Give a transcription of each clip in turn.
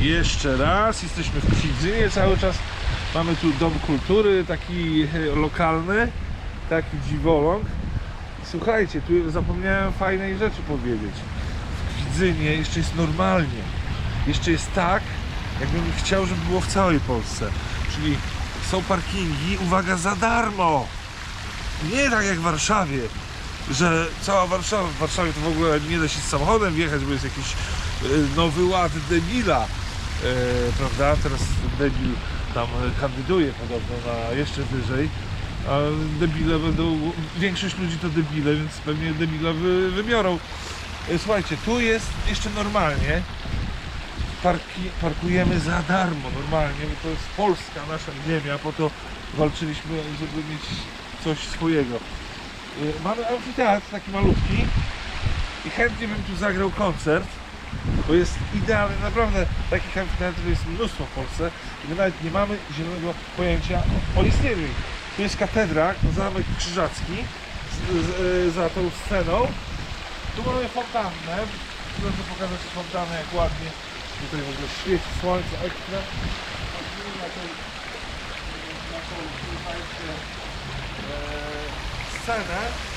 Jeszcze raz, jesteśmy w Kwidzynie cały czas. Mamy tu dom kultury, taki e, lokalny, taki dziwoląg. Słuchajcie, tu zapomniałem fajnej rzeczy powiedzieć. W Kwidzynie jeszcze jest normalnie. Jeszcze jest tak, jakbym chciał, żeby było w całej Polsce. Czyli są parkingi, uwaga, za darmo. Nie tak jak w Warszawie, że cała Warszawa, w Warszawie to w ogóle nie da się z samochodem wjechać, bo jest jakiś e, nowy ład debila, prawda? Teraz debil tam e, kandyduje podobno na jeszcze wyżej, a debile będą, większość ludzi to debile, więc pewnie debila wy, wybiorą. E, Słuchajcie, tu jest jeszcze normalnie, Parki, parkujemy za darmo, normalnie, bo to jest Polska, nasza ziemia, po to walczyliśmy, żeby mieć coś swojego. Y, Mamy amfiteatr taki malutki i chętnie bym tu zagrał koncert, bo jest idealny, naprawdę takich amfiteatrów jest mnóstwo w Polsce i my nawet nie mamy zielonego pojęcia o, istnieniu. Tu jest katedra, zamek krzyżacki z, z, y, za tą sceną. Tu mamy fontannę, proszę pokazać fontannę jak ładnie tutaj w ogóle świeci słońce ekstra. Na tą, na tą e, scenę.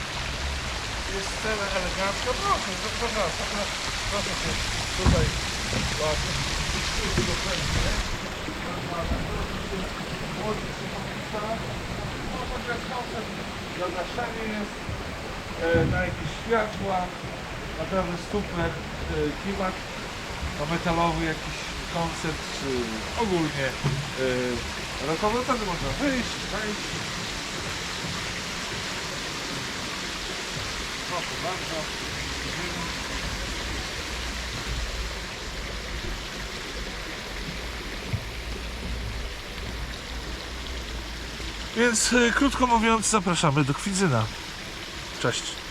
Jest scena elegancka. Proszę, proszę, proszę, proszę się tutaj ładnie. To jest e, na jakieś światła. Naprawdę super e, klimat no metalowy jakiś koncert, czy ogólnie rockowy, no wtedy można wyjść, wejść. Proszę bardzo. Więc yy, krótko mówiąc zapraszamy do Kwidzyna. Cześć.